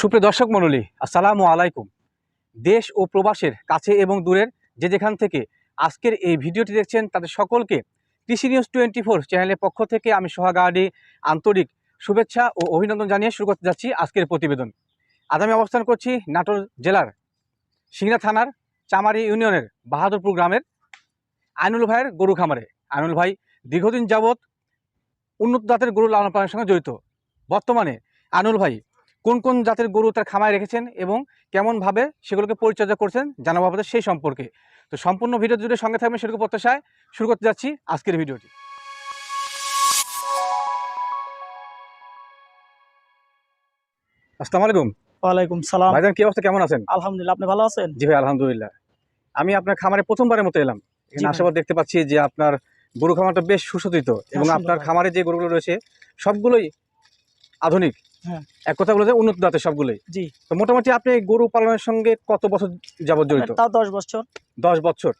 সুপ্রিয় দর্শক মণ্ডলী, আসসালামু আলাইকুম। দেশ ও প্রবাসের কাছে এবং দূরের যে যেখান থেকে আজকের এই ভিডিওটি দেখছেন, তাদের সকলকে কৃষি নিউজ টোয়েন্টি ফোর চ্যানেলের পক্ষ থেকে আমি সোহাগাড়ি আন্তরিক শুভেচ্ছা ও অভিনন্দন জানিয়ে শুরু করতে যাচ্ছি আজকের প্রতিবেদন। আজ আমি অবস্থান করছি নাটোর জেলার সিংড়া থানার চামারি ইউনিয়নের বাহাদুরপুর গ্রামের আইনুল ভাইয়ের গরু খামারে। আইনুল ভাই দীর্ঘদিন যাবৎ উন্নত জাতের গরু লালন পালনের সঙ্গে জড়িত। বর্তমানে আনুল ভাই কোন কোন জাতের গরু তার খামায় রেখেছেন এবং কেমনভাবে সেগুলোকে পরিচর্যা করছেন জানাব আপনাদের সেই সম্পর্কে। তো সম্পূর্ণ ভিডিও জুড়ে সঙ্গে থাকবেন সেটুকু প্রত্যাশায়। শুরু করতে যাচ্ছি আজকের ভিডিওটি। আসসালামু আলাইকুম। ওয়ালাইকুম সালাম। ভাইজান কি অবস্থা? কেমন আছেন? আলহামদুলিল্লাহ আপনি ভালো আছেন? জি ভাই আলহামদুলিল্লাহ। আমি আপনার খামারে প্রথমবারের মতো এলাম। এখানে পর দেখতে পাচ্ছি যে আপনার গরু খামারটা বেশ সুসজ্জিত এবং আপনার খামারে যে গরুগুলো রয়েছে সবগুলোই আধুনিক। এক কথা বলতে উন্নত জাতের সবগুলোই। জি। তো মোটামুটি আপনি গরু পালনের সঙ্গে কত বছর যাবত জড়িত? তাও দশ বছর। দশ বছর।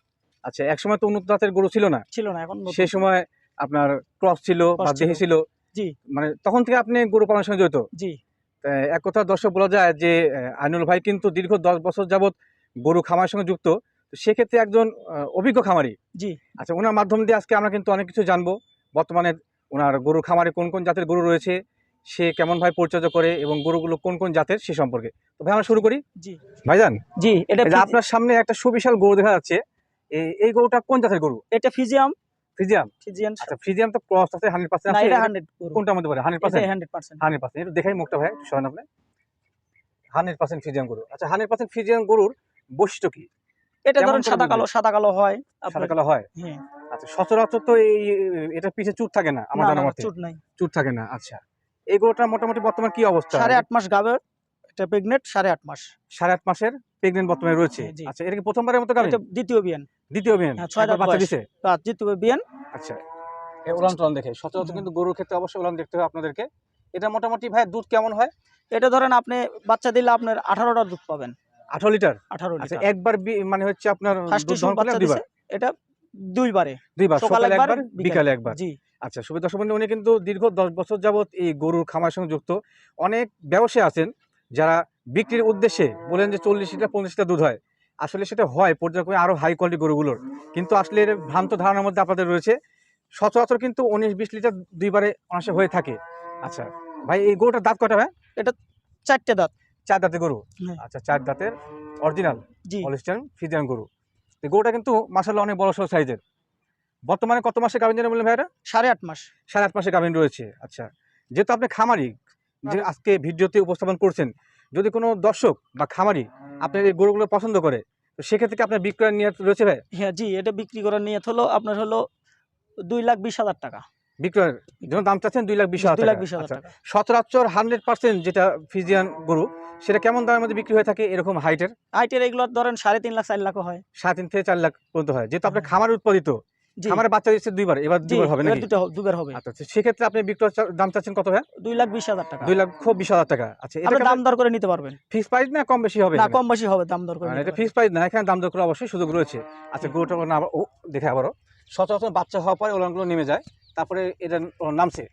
আচ্ছা এক সময় তো উন্নত জাতের গরু ছিল না? ছিল না এখন সেই সময় আপনার ক্রস ছিল বা Cross ছিল। জি। মানে তখন থেকে আপনি গরু পালনের সঙ্গে জড়িত? জি। এক কথা দর্শক বলা যায় যে আইনুল ভাই কিন্তু দীর্ঘ দশ বছর যাবত গরু খামারের সঙ্গে যুক্ত। সেক্ষেত্রে একজন অভিজ্ঞ খামারি। জি। আচ্ছা ওনার মাধ্যম দিয়ে আজকে আমরা কিন্তু অনেক কিছু জানব। বর্তমানে ওনার গরু খামারে কোন কোন জাতের গরু রয়েছে? সে কেমন ভাবে পরিচর্যা করে এবং গরুগুলো কোন কোন জাতের সে সম্পর্কে। তো ভাই আমরা শুরু করি? জি। ভাইজান? জি এটা আপনার সামনে একটা সুবিশাল গরু দেখা যাচ্ছে। এই গরুটা কোন জাতের গরু? এটা ফিজিয়াম। ফ্রিজিয়াম আচ্ছা ফ্রিজিয়াম তো ক্রস আছে। এটা কোনটার মধ্যে পড়ে? দেখাই মুখটা ভাই আপনি। ফ্রিজিয়াম গরু। আচ্ছা হান্ড্রেড পার্সেন্ট ফ্রিজিয়াম গরুর বৈশিষ্ট্য কি? এটা ধরেন সাদা কালো সাদা কালো হয়। সাদা কালো হয়? হ্যাঁ। আচ্ছা সচরাচর তো এই এটা পিছে চুট থাকে না আমার না, জানা মতে। চুট নাই। চুট থাকে না আচ্ছা। এই মোটামুটি বর্তমান কি অবস্থা? সাড়ে আট মাস গাবে এটা প্রেগনেন্ট সাড়ে আট মাস। সাড়ে আট মাসের প্রেগনেন্ট বর্তমানে রয়েছে। আচ্ছা এটা কি প্রথমবারের মতো এটা দ্বিতীয় বিয়ান। দ্বিতীয় বিয়ান। হ্যাঁ, ছয় বাচ্চা দিছে? দ্বিতীয় বিয়ান। আচ্ছা। এই উলান টলান দেখে সচরাচর কিন্তু গরুর ক্ষেত্রে অবশ্যই উলান দেখতে হবে আপনাদেরকে। এটা মোটামুটি ভাই দুধ কেমন হয়? এটা ধরেন আপনি বাচ্চা দিলে আপনার আঠারোটা দুধ পাবেন। আঠারো লিটার? আঠারো আচ্ছা লিটার। একবার মানে হচ্ছে আপনার এটা দুইবারে। দুইবার সকালে একবার। বিকালে একবার। জি। আচ্ছা সুবিধা সম্বন্ধে উনি কিন্তু দীর্ঘ দশ বছর যাবত এই গরুর খামার সঙ্গে যুক্ত। অনেক ব্যবসায়ী আছেন যারা বিক্রির উদ্দেশ্যে বলেন যে চল্লিশ লিটার পঞ্চাশ লিটার দুধ হয়। আসলে সেটা হয় পর্যায়ক্রমে আরও হাই কোয়ালিটি গরুগুলোর। কিন্তু আসলে এর ভ্রান্ত ধারণার মধ্যে আপনাদের রয়েছে সচরাচর কিন্তু উনিশ বিশ লিটার দুইবারে অনাসে হয়ে থাকে। আচ্ছা ভাই এই গরুটার দাঁত কটা ভাই? এটা চারটে দাঁত। চার দাঁতের গরু? হ্যাঁ। আচ্ছা চার দাঁতের অরিজিনাল জি। অলিস্টান ফিজিয়ান গরু। গরুটা কিন্তু মাসাল্লাহ অনেক বড় সড়ো সাইজের বর্তমানে কত মাসে গাভিন জানেন বললেন ভাইরা সাড়ে আট মাস। সাড়ে আট মাসে গাভিন রয়েছে আচ্ছা। যেহেতু আপনি খামারি যে। আজকে ভিডিওতে উপস্থাপন করছেন যদি কোনো দর্শক বা খামারি আপনার এই গরুগুলো পছন্দ করে তো সেক্ষেত্রে কি আপনার বিক্রয় নিয়ে রয়েছে ভাই? হ্যাঁ জি এটা বিক্রি করার নিয়ত হলো আপনার হলো দুই লাখ বিশ হাজার টাকা। বিক্রয়ের জন্য দাম চাচ্ছেন দুই লাখ বিশ হাজার লাখ বিশ হাজার আচ্ছা। টাকা। সচরাচর হান্ড্রেড পার্সেন্ট যেটা ফিজিয়ান গরু সেটা কেমন দামের মধ্যে বিক্রি হয়ে থাকে এরকম হাইটের হাইটের এগুলো ধরেন সাড়ে তিন লাখ চার লাখও হয়। সাড়ে তিন থেকে চার লাখ পর্যন্ত হয়। যেহেতু আপনার হ্যাঁ। খামারে উৎপাদিত জি। খামারে বাচ্চা দিচ্ছে দুইবার এবার জি দুবার হবে নাকি? দুটো দুবার হবে। আচ্ছা আচ্ছা, সেক্ষেত্রে আপনি বিক্রয় দাম চাচ্ছেন কত ভাই দুই লাখ বিশ হাজার টাকা। দুই লাখ বিশ হাজার টাকা। আচ্ছা এটা দাম দর করে নিতে পারবেন। ফিক্স প্রাইস না কম বেশি হবে না কম বেশি হবে দাম দর করে মানে এটা ফিক্স প্রাইস না এখানে দাম দর করে অবশ্যই সুযোগ রয়েছে। আচ্ছা গরুটা না ও দেখে আবারও। সচরাচর বাচ্চা হওয়ার পরে ওলানগুলো নেমে যায়। তারপরে এটা নামছে।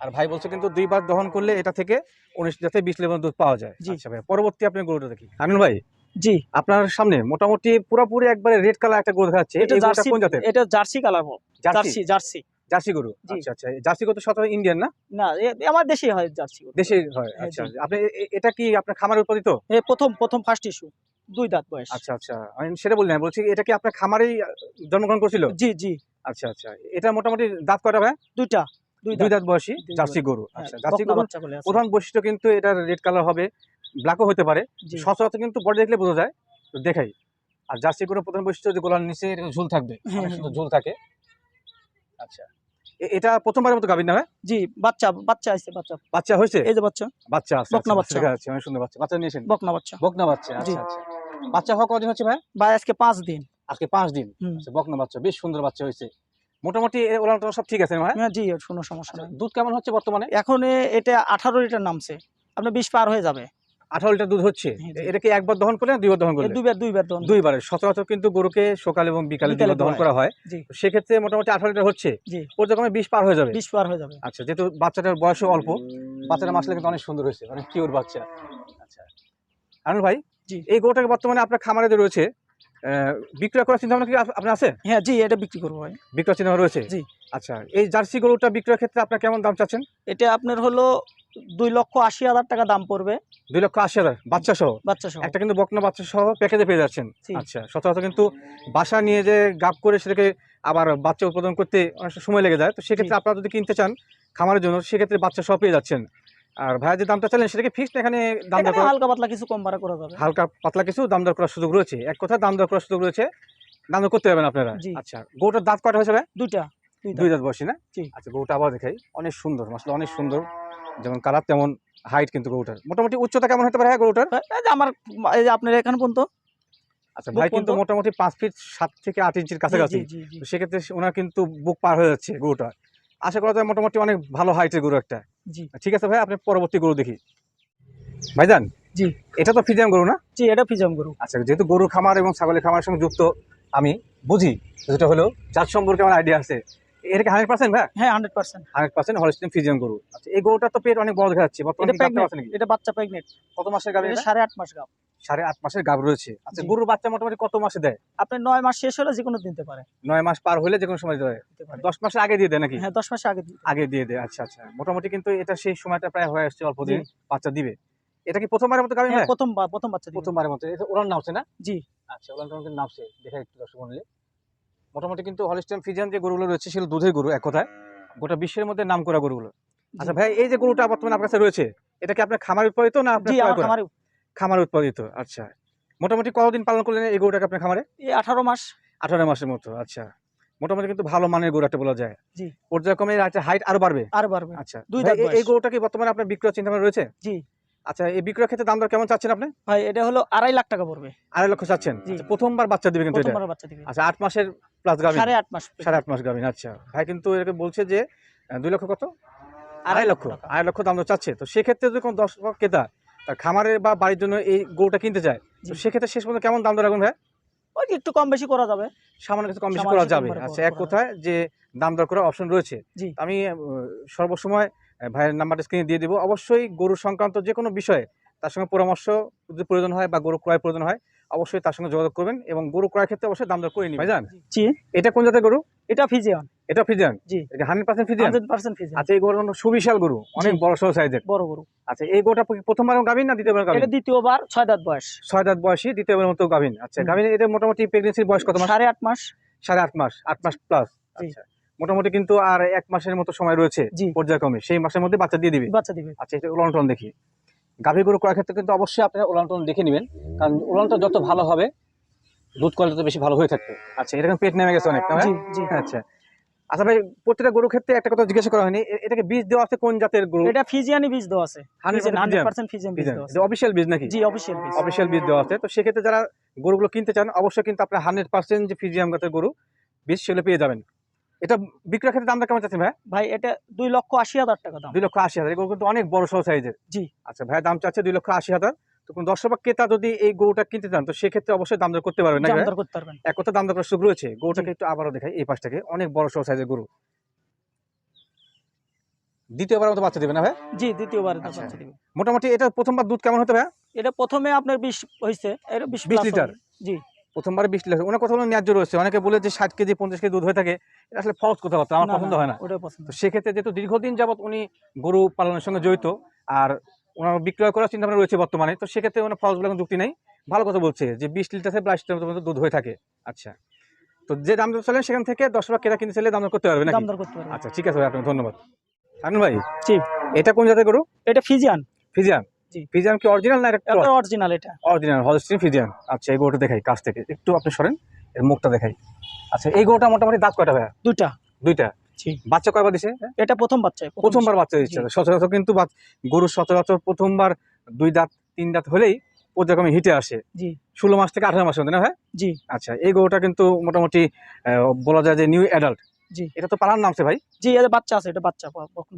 আর ভাই বলছে কিন্তু দুইবার দহন করলে এটা থেকে উনিশ যাতে বিশ লেভেল দুধ পাওয়া যায়। জি। আচ্ছা ভাই পরবর্তী আপনি গরুটা দেখি। আমিন ভাই জি। আপনার সামনে মোটামুটি পুরোপুরি একবারে রেড কালার একটা গরু দেখা যাচ্ছে এটা জার্সি কোন জাতের? এটা jersey colour jersey? Jersey jersey. Jersey গরু? আচ্ছা আচ্ছা। জার্সি গরু তো সচরাচর ইন্ডিয়ান না? না আমার দেশি হয় জার্সি গরু। দেশি হয় হ্যাঁ, আচ্ছা। আপনি এটা কি আপনার খামার উৎপাদিত? এ প্রথম প্রথম ফার্স্ট ইস্যু দুই দাঁত বয়স। আচ্ছা আচ্ছা। আমি সেটা বলি না বলছি এটা কি আপনার খামারেই জন্মগ্রহণ করেছিল? জি জি। আচ্ছা আচ্ছা। এটা মোটামুটি দাঁত কটা ভাই? দুইটা। দুই দাঁত। বয়সী জার্সি গরু। হ্যাঁ, আচ্ছা জার্সি আছে। প্রধান বৈশিষ্ট্য কিন্তু এটার রেড কালার হবে। ব্ল্যাকও হতে পারে। সচরাচর কিন্তু বডি দেখলে বোঝা যায় তো দেখাই। আর জার্সি গরুর প্রধান বৈশিষ্ট্য যে গোলার নিচে ঝুল থাকবে হ্যাঁ, হ্যাঁ। ঝুল থাকে। আচ্ছা। এটা প্রথমবারের মতো গাভীর না হয় জি বাচ্চা বাচ্চা আছে বাচ্চা। বাচ্চা হয়েছে? এই যে বাচ্চা। বাচ্চা আছে বকনা আচ্ছা, বাচ্চা। দেখা যাচ্ছে অনেক সুন্দর বাচ্চা। বাচ্চা নিয়েছেন বকনা বাচ্চা। বকনা বাচ্চা। আচ্ছা আচ্ছা। বাচ্চা হওয়া কদিন হচ্ছে ভাই? ভাই আজকে পাঁচ দিন। আজকে পাঁচ দিন। আচ্ছা বকনা বাচ্চা বেশ সুন্দর বাচ্চা হয়েছে। মোটামুটি ওলান সব ঠিক আছে ভাই? হ্যাঁ জি কোনো সমস্যা আচ্ছা, নাই। দুধ কেমন হচ্ছে বর্তমানে? এখন এটা আঠারো লিটার নামছে। আপনার বিশ পার হয়ে যাবে। আঠারো লিটার দুধ হচ্ছে। এটাকে এটা কি একবার দহন করলে না দুইবার দহন এ করলে দুইবার দুইবার দহন দুইবার সচরাচর কিন্তু গরুকে সকাল এবং বিকালে দুইবার দহন করা হয়। সেক্ষেত্রে মোটামুটি আঠারো লিটার হচ্ছে। ওর যখন বিশ পার হয়ে যাবে। বিশ পার হয়ে যাবে। আচ্ছা যেহেতু বাচ্চাটার বয়সও অল্প বাচ্চাটা মাসলে কিন্তু অনেক সুন্দর হয়েছে অনেক কিউর বাচ্চা। আচ্ছা। আনুর ভাই এই গরুটাকে বর্তমানে আপনার খামারে যে রয়েছে বিক্রয় করার চিন্তা ভাবনা কি আপনার আছে? হ্যাঁ জি এটা বিক্রি করব ভাই। বিক্রয় চিন্তা ভাবনা রয়েছে? জি। আচ্ছা এই জার্সি গরুটা বিক্রয়ের ক্ষেত্রে আপনার কেমন দাম চাচ্ছেন? এটা আপনার হলো দুই লক্ষ আশি হাজার টাকা দাম পড়বে। দুই লক্ষ আশি হাজার বাচ্চা সহ? বাচ্চা সহ। একটা কিন্তু বকনা বাচ্চা সহ প্যাকেজে পেয়ে যাচ্ছেন। আচ্ছা সচরাচর কিন্তু বাসা নিয়ে যে গাপ করে সেটাকে আবার বাচ্চা উৎপাদন করতে অনেক সময় লেগে যায়। তো সেক্ষেত্রে আপনারা যদি কিনতে চান খামারের জন্য সেক্ষেত্রে বাচ্চা সহ পেয়ে যাচ্ছেন। আর ভাইয়া যে দামটা চাইলেন সেটাকে ফিক্সড এখানে দাম দর হালকা পাতলা কিছু কম বাড়া করা যাবে। হালকা পাতলা কিছু দাম দর করার সুযোগ রয়েছে। এক কথা দাম দর করার সুযোগ রয়েছে। দাম দর করতে পারবেন আপনারা। আচ্ছা গরুটার দাঁত কয়টা হয়েছে দুইটা দুই দাঁত বসি না। আচ্ছা গরুটা আবার দেখাই। অনেক সুন্দর মাসলে অনেক সুন্দর। যেমন কালার তেমন হাইট কিন্তু গরুটার। মোটামুটি উচ্চতা কেমন হতে পারে হ্যাঁ গরুটার? এই যে আমার এই যে আপনার এখানে পর্যন্ত? আচ্ছা ভাই কিন্তু মোটামুটি পাঁচ ফিট সাত থেকে আট ইঞ্চির কাছাকাছি। সেক্ষেত্রে ওনার কিন্তু বুক পার হয়ে যাচ্ছে গরুটা। আশা করা যায় মোটামুটি অনেক ভালো হাইটের গরু একটা। জি। ঠিক আছে ভাই আপনি পরবর্তী গরু দেখি। ভাইজান জি। এটা তো ফিজাম গরু না? জি এটা ফিজাম গরু। আচ্ছা যেহেতু গরু খামার এবং ছাগলের খামারের সঙ্গে যুক্ত আমি বুঝি যেটা হলো জাত সম্পর্কে আমার আইডিয়া আছে। এটা কি হান্ড্রেড পার্সেন্ট ভাই? হ্যাঁ hundred percent hundred percent Holstein Friesian গরু। আচ্ছা এই গরুটা তো পেট অনেক বড় দেখা যাচ্ছে। বর্তমানে এটা বাচ্চা প্রেগনেন্ট কত মাসের এটা? সাড়ে আট মাস গাব। সাড়ে আট মাসের গাভ রয়েছে। আচ্ছা গরুর বাচ্চা মোটামুটি কত মাসে দেয়? আপনি নয় মাস শেষ হলে যে কোনো দিতে পারে। নয় মাস পার হলে যে কোনো সময় দেয় দশ মাসের আগে দিয়ে দেয় নাকি? হ্যাঁ দশ মাসে আগে আগে দিয়ে দেয় আচ্ছা আচ্ছা। মোটামুটি কিন্তু এটা সেই সময়টা প্রায় হয়ে আসছে অল্প দিন বাচ্চা দিবে। এটা কি প্রথমবারের মতো গাভী হ্যাঁ, ভাই? প্রথম প্রথম বাচ্চা প্রথমবারের মতো। এটা ওলান নামছে না? জি। আচ্ছা ওলান কিন্তু নামছে। দেখা একটু দর্শক মন্ডলী। মোটামুটি কিন্তু হলিস্টিয়ান ফিজিয়ান যে গরুগুলো রয়েছে সেগুলো দুধের গরু এক কথায়। গোটা বিশ্বের মধ্যে নাম করা গরুগুলো। আচ্ছা ভাই এই যে গরুটা বর্তমানে আপনার কাছে রয়েছে এটা কি আপনার খামার উৎপাদিত না আপনার? খামারে খামার উৎপাদিত আচ্ছা। মোটামুটি কতদিন পালন করলেন এই গরুটাকে আপনার খামারে? এই আঠারো মাস। আঠারো মাসের মতো আচ্ছা। মোটামুটি কিন্তু ভালো মানের গরু একটা বলা যায়। জি। পর্যায়ক্রমে একটা হাইট আরও বাড়বে? আর বাড়বে। আচ্ছা। দুই এই-। গরুটা কি বর্তমানে আপনার বিক্রয় চিন্তা রয়েছে? জি। আচ্ছা এই বিক্রয় ক্ষেত্রে দাম দর কেমন চাচ্ছেন আপনি? ভাই এটা হলো আড়াই লাখ টাকা পড়বে। আড়াই লক্ষ চাচ্ছেন? আচ্ছা, প্রথমবার বাচ্চা দিবে কিন্তু এটা। প্রথমবার বাচ্চা দিবে আচ্ছা আট মাসের প্লাস গাভিন সাড়ে আট মাস। সাড়ে আট মাস গাভিন আচ্ছা। ভাই কিন্তু এটাকে বলছে যে দুই লক্ষ কত? আড়াই লক্ষ আড়াই লক্ষ দাম দর চাচ্ছে। তো সেক্ষেত্রে যদি কোনো দশ লক্ষ ক্রেতা তার খামারের বা বাড়ির জন্য এই গরুটা কিনতে চায় তো। সেক্ষেত্রে শেষ পর্যন্ত কেমন দাম দর রাখুন ভাই ওই একটু কম বেশি করা যাবে। সামান্য কিছু কম বেশি করা যাবে। আচ্ছা এক কোথায় যে দাম দর করার অপশন রয়েছে। জি। আমি সর্বসময় ভাইয়ের নাম্বারটা স্ক্রিনে দিয়ে দিব। অবশ্যই গরু সংক্রান্ত যে কোনো বিষয়ে তার সঙ্গে পরামর্শ যদি প্রয়োজন হয় বা গরু ক্রয় প্রয়োজন হয় অবশ্যই তার সঙ্গে যোগাযোগ করবেন এবং গরু ক্রয়ের ক্ষেত্রে অবশ্যই দাম দর করে নিবেন। ভাইজান জি। এটা কোন জাতের গরু? এটা ফিজিয়ান। এটা ফিজিয়ান? জি। এটা hundred percent Friesian? Hundred percent Friesian. আচ্ছা এই গরু সুবিশাল গরু? অনেক বড় সড়ো সাইজের? বড় গরু। আচ্ছা এই গরুটা প্রথমবার গাভিন না দ্বিতীয়বার গাভিন এটা দ্বিতীয়বার ছয় দাঁত বয়স। ছয় দাঁত বয়সী দ্বিতীয়বার মতো গাভিন আচ্ছা। গাভিন এটা মোটামুটি প্রেগনেন্সির বয়স কত মাস? সাড়ে আট মাস। সাড়ে আট মাস আট মাস প্লাস আচ্ছা মোটামুটি কিন্তু আর এক মাসের মতো সময় রয়েছে পর্যায়ক্রমে। সেই মাসের মধ্যে বাচ্চা দিয়ে দিবে? বাচ্চা দিবে। আচ্ছা এটা উলানটন দেখি। গাভী গরু করার ক্ষেত্রে কিন্তু অবশ্যই আপনারা উলানটন দেখে নেবেন। কারণ উলানটা যত ভালো হবে দুধ কোয়ালিটি তত বেশি ভালো হয়ে থাকবে। আচ্ছা এরকম পেট নেমে গেছে অনেক জি জি। আচ্ছা। আচ্ছা ভাই প্রত্যেকটা গরুর ক্ষেত্রে একটা কথা জিজ্ঞাসা করা হয়নি এটাকে বীজ দেওয়া আছে কোন জাতের গরু? এটা ফিজিয়ানি বীজ দেওয়া আছে। হান্ড্রেড হান্ড্রেড পার্সেন্ট ফিজিয়ান বীজ দেওয়া আছে। অফিসিয়াল বীজ নাকি? জি অফিসিয়াল বীজ। অফিসিয়াল বীজ দেওয়া আছে। তো সেক্ষেত্রে যারা গরুগুলো কিনতে চান অবশ্যই কিন্তু আপনার হান্ড্রেড পার্সেন্ট যে ফিজিয়াম জাতের গরু বীজ সেগুলো পেয়ে যাবেন। এটা বিক্রয় ক্ষেত্রে দামটা কেমন চাচ্ছেন ভাই? ভাই এটা দুই লক্ষ আশি হাজার টাকা দাম। দুই লক্ষ আশি হাজার এগুলো কিন্তু অনেক বড় সহ সাইজের জি। আচ্ছা ভাই দাম চাচ্ছে দুই লক্ষ আশি হাজার। তো কোন দর্শক বা ক্রেতা যদি এই গরুটা কিনতে চান তো সেক্ষেত্রে অবশ্যই দাম দর করতে পারবেন দাম দর করতে পারবেন। এক কথা দাম দর করার সুযোগ রয়েছে। গরুটাকে একটু আবারও দেখাই এই পাশ থেকে অনেক বড় সহ সাইজের গরু। দ্বিতীয়বার মতো বাচ্চা দেবে না ভাই? জি দ্বিতীয়বার আচ্ছা। বাচ্চা দিবে। মোটামুটি এটা প্রথমবার দুধ কেমন হতে ভাই? এটা প্রথমে আপনার বিশ হয়েছে এটা বিশ 20 লিটার? জি। প্রথমবার বিশ লিটার ওনার কথা ন্যায্য রয়েছে। অনেকে বলে যে ষাট কেজি পঞ্চাশ কেজি দুধ হয়ে থাকে এটা আসলে ফলস কথাবার্তা আমার পছন্দ হয় না। ওটাই পছন্দ। সেক্ষেত্রে যেহেতু দীর্ঘদিন যাবত উনি গরু পালনের সঙ্গে জড়িত আর ওনার বিক্রয় করার চিন্তা ভাবনা রয়েছে বর্তমানে তো সেক্ষেত্রে ওনার ফলস বলে কোনো যুক্তি নেই। ভালো কথা বলছে যে বিশ লিটার থেকে বাইশ লিটার পর্যন্ত দুধ হয়ে থাকে। আচ্ছা। তো যে দাম দর চলেন সেখান থেকে দশ টাকা কেনা কিনে চাইলে দাম দর করতে পারবে দাম দর করতে পারবেন। আচ্ছা ঠিক আছে ভাই আপনাকে ধন্যবাদ। আনন্দ ভাই জি। এটা কোন জাতের গরু? এটা ফিজিয়ান। ফিজিয়ান। জি। ফিজিয়ান কি অরিজিনাল না এটা অরিজিনাল এটা। অরিজিনাল হলস্টিন ফিজিয়ান আচ্ছা এই গরুটা দেখাই কাছ থেকে। একটু আপনি সরেন এর মুখটা দেখাই। আচ্ছা এই গরুটা মোটামুটি দাঁত কয়টা ভাইয়া? দুইটা। দুইটা? বাচ্চা কয়বার দিছে? এটা প্রথম বাচ্চা প্রথমবার বাচ্চা দিচ্ছে। সচরাচর কিন্তু গরু সচরাচর প্রথমবার দুই দাঁত তিন দাঁত হলেই পর্যায়ক্রমে হিটে আসে। জি। ষোলো মাস থেকে আঠারো মাসের মধ্যে না ভাই? জি। আচ্ছা এই গরুটা কিন্তু মোটামুটি বলা যায় যে নিউ অ্যাডাল্ট জি। এটা তো পালার নামছে ভাই? জি এটা বাচ্চা আছে এটা বাচ্চা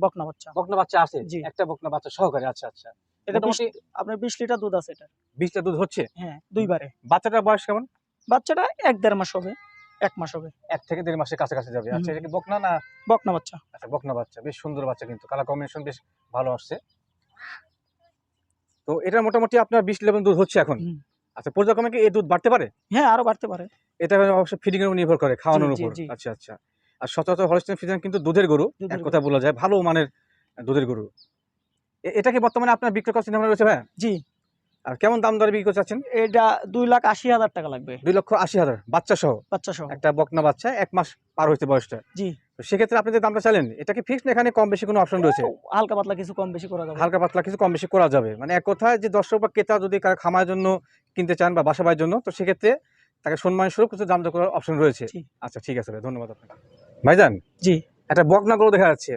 বকনা বাচ্চা। বকনা বাচ্চা আছে? জি। একটা বকনা বাচ্চা সহকারে আচ্ছা আচ্ছা। এটা মোটামুটি আপনার বিশ লিটার দুধ আছে এটা। বিশটা দুধ হচ্ছে? হ্যাঁ দুইবারে। বাচ্চাটার বয়স কেমন? বাচ্চাটা এক দেড় মাস হবে এক মাস হবে। এক থেকে দেড় মাসের কাছাকাছি যাবে। আচ্ছা এটা কি বকনা না বকনা বাচ্চা? আচ্ছা বকনা বাচ্চা। বেশ সুন্দর বাচ্চা কিন্তু। কালার কম্বিনেশন বেশ ভালো আসছে। তো এটা মোটামুটি আপনার বিশ লেভেল দুধ হচ্ছে এখন। আচ্ছা পর্যায়ক্রমে কি এই দুধ বাড়তে পারে? হ্যাঁ আরও বাড়তে পারে। এটা অবশ্যই ফিডিং এর উপর নির্ভর করে খাওয়ানোর উপর। আচ্ছা আচ্ছা। আর সচরাচর হলস্টেন ফিজিয়ান কিন্তু দুধের গরু। এক কথা বলা যায় ভালো মানের দুধের গরু। এটা কি বর্তমানে আপনার বিক্রয় করার চিন্তা রয়েছে ভাই? জি। আর কেমন দাম দরে বিক্রি করতে চাচ্ছেন এটা দুই লাখ আশি হাজার টাকা লাগবে। দুই লক্ষ আশি হাজার বাচ্চা সহ? বাচ্চা সহ। একটা বকনা বাচ্চা এক মাস পার হয়েছে বয়সটা। জি। তো সেক্ষেত্রে আপনি যে দামটা চাইলেন এটা কি ফিক্সড এখানে কম বেশি কোনো অপশন রয়েছে? হালকা পাতলা কিছু কম বেশি করা যাবে। হালকা পাতলা কিছু কম বেশি করা যাবে। মানে এক কথায় যে দর্শক বা ক্রেতা যদি কারও খামার জন্য কিনতে চান বা বাসা জন্য তো সেক্ষেত্রে তাকে সম্মান স্বরূপ কিছু দাম দর করার অপশন রয়েছে। জি। আচ্ছা ঠিক আছে ভাই ধন্যবাদ আপনাকে। ভাইজান জি। একটা বকনা গরু দেখা যাচ্ছে।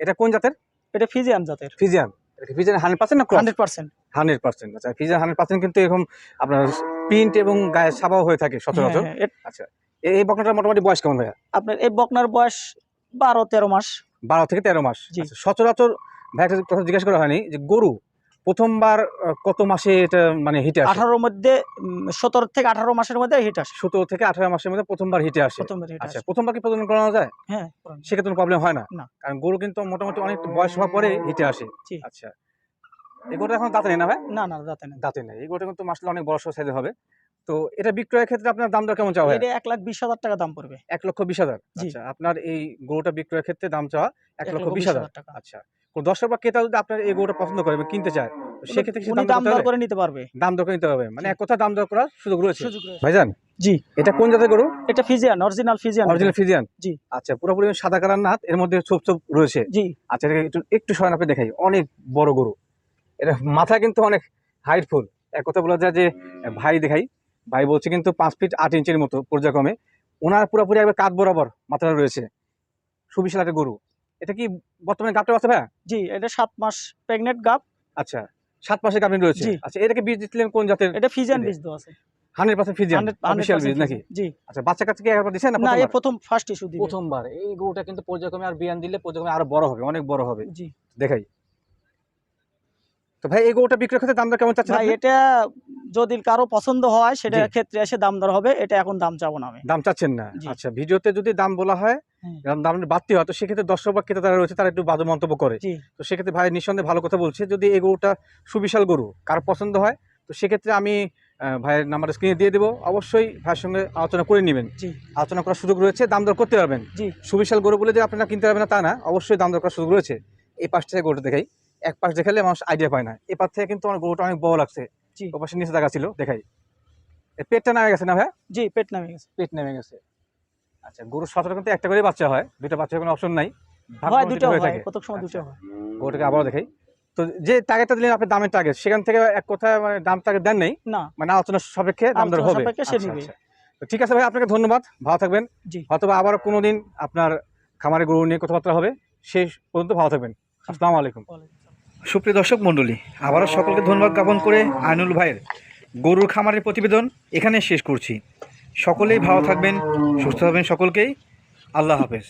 এটা কোন জাতের? এটা ফিজিয়ান জাতের। ফিজিয়ান ফিজিয়ান হান্ড্রেড পার্সেন্ট না হান্ড্রেড পার্সেন্ট। হান্ড্রেড পার্সেন্ট আচ্ছা। ফিজিয়ান হান্ড্রেড পার্সেন্ট কিন্তু এরকম আপনার প্রিন্ট এবং গায়ে সাবাও হয়ে থাকে সচরাচর। আচ্ছা এ- এই বকনাটার মোটামুটি বয়স কেমন ভাইয়া? আপনার এই বকনার বয়স বারো তেরো মাস। বারো থেকে তেরো মাস। আচ্ছা, সচরাচর ভাই একটা কথা জিজ্ঞাসা করা হয়নি যে গরু প্রথমবার কত মাসে এটা মানে হিটে আসে? আঠারোর মধ্যে সতেরো থেকে আঠারো মাসের মধ্যে হিট আসে। সতেরো থেকে আঠারো মাসের মধ্যে প্রথমবার হিটে আসে। আচ্ছা প্রথমবার কি প্রজনন করানো যায়? হ্যাঁ সেক্ষেত্রে কোনো প্রবলেম হয় না। কারণ গরু কিন্তু মোটামুটি অনেক বয়স হওয়ার পরে হিটে আসে। আচ্ছা এই গরুটা এখন দাঁতে নেই না ভাই? না না যাতে না দাঁতে নেই। এই গরুটা কিন্তু মাসলে অনেক বড় সাইজের হবে। তো এটা বিক্রয়ের ক্ষেত্রে আপনার দাম দর কেমন চাওয়া হয়? এটা এক লাখ বিশ হাজার টাকা দাম পড়বে। এক লক্ষ বিশ হাজার। আচ্ছা আপনার এই গরুটা বিক্রয়ের ক্ষেত্রে দাম চাওয়া এক লক্ষ বিশ হাজার টাকা। আচ্ছা দর্শক বা ক্রেতা যদি আপনার এই গরুটা পছন্দ করে কিনতে চায় সেক্ষেত্রে দাম দাম দর দর করে নিতে পারবে। দাম দর করে নিতে হবে। মানে এক কথা দাম দর করার সুযোগ রয়েছে। ভাইজান জি। এটা কোন জাতের গরু? এটা Friesian original Friesian. Original Friesian? জি। আচ্ছা পুরোপুরি সাদা কালার নাথ এর মধ্যে ছোপ ছোপ রয়েছে। জি। আচ্ছা একটু একটু সরান আপনি দেখাই। অনেক বড় গরু। এটা মাথা কিন্তু অনেক হাইটফুল এক কথা বলা যায় যে ভাই দেখাই ভাই বলছে কিন্তু পাঁচ ফিট আট ইঞ্চের মতো পর্যায়ক্রমে। ওনার পুরোপুরি একবার কাঠ বরাবর মাথাটা রয়েছে। সুবিশাল একটা গরু। এটা কি বর্তমানে গাপটা আছে ভাই জি এটা সাত মাস প্রেগনেন্ট গাপ আচ্ছা সাত মাসে গাভিন রয়েছে। আচ্ছা এটাকে বীজ দিচ্ছিলেন কোন জাতের? এটা ফিজিয়ান বীজ দেওয়া আছে। হান্ড্রেড পার্সেন্ট ফিজিয়ান 100 অফিসিয়াল বীজ নাকি? জি। আচ্ছা বাচ্চা কাছে কি একবার দিচ্ছেন না এই প্রথম ফার্স্ট ইস্যু দিবে। প্রথমবার। এই গরুটা কিন্তু পর্যায়ক্রমে আর বিয়ান দিলে পর্যায়ক্রমে আরও বড় হবে অনেক বড় হবে। জি। দেখাই। তো ভাই এই গরুটা বিক্রয় ক্ষেত্রে দামটা কেমন চাচ্ছেন ভাই এটা যদি কারও পছন্দ হয় সেটা জি। ক্ষেত্রে এসে দাম দর হবে এটা এখন দাম চাবো না আমি। দাম চাচ্ছেন না। আচ্ছা ভিডিওতে যদি দাম বলা হয় হ্যাঁ। দাম বাড়তি হয় তো সেক্ষেত্রে দর্শক বা ক্রেতা যারা রয়েছে তারা একটু বাজে মন্তব্য করে। তো সেক্ষেত্রে ভাই নিঃসন্দেহে ভালো কথা বলছে যদি এই গরুটা সুবিশাল গরু কার পছন্দ হয় তো সেক্ষেত্রে আমি ভাইয়ের নাম্বার স্ক্রিনে দিয়ে দেবো। অবশ্যই ভাইয়ের সঙ্গে আলোচনা করে নেবেন। আলোচনা করার সুযোগ রয়েছে দাম দর করতে পারবেন। সুবিশাল গরু বলে যে আপনারা কিনতে পারবেন না তা না অবশ্যই দাম দর করার সুযোগ রয়েছে। এই পাশ থেকে গরুটা দেখাই। এক পাশ দেখালে মানুষ আইডিয়া পায় না। এই পাশ থেকে কিন্তু আমার গরুটা অনেক বড় লাগছে। ও পাশে নিচে দেখা ছিল দেখাই। পেটটা নামে গেছে না ভাই জি পেট নামে গেছে। পেট নেমে গেছে। আচ্ছা গরুর সতেরো কিন্তু একটা করে বাচ্চা হয় দুটো বাচ্চার কোনো অপশন নাই। হয় দুটো হয় কত সময় দুটো আচ্ছা। হয়। গরুটাকে আবারও দেখাই। তো যে টার্গেটটা দিলেন আপনি দামের টার্গেট সেখান থেকে এক কথায় মানে দাম টার্গেট দেন নেই? না। মানে আলোচনা সাপেক্ষে দাম দর হবে। আচ্ছা। আচ্ছা। তো ঠিক আছে ভাই আপনাকে ধন্যবাদ। ভালো থাকবেন। জি। হয়তো আবারও কোনোদিন আপনার খামারে গরু নিয়ে কথাবার্তা হবে। সেই পর্যন্ত ভালো থাকবেন। আসসালামু আলাইকুম। সুপ্রিয় দর্শক মণ্ডলী, আবারও সকলকে ধন্যবাদ জ্ঞাপন করে আইনুল ভাইয়ের গরুর খামারের প্রতিবেদন এখানে শেষ করছি। সকলেই ভালো থাকবেন, সুস্থ থাকবেন সকলকেই। আল্লাহ হাফেজ।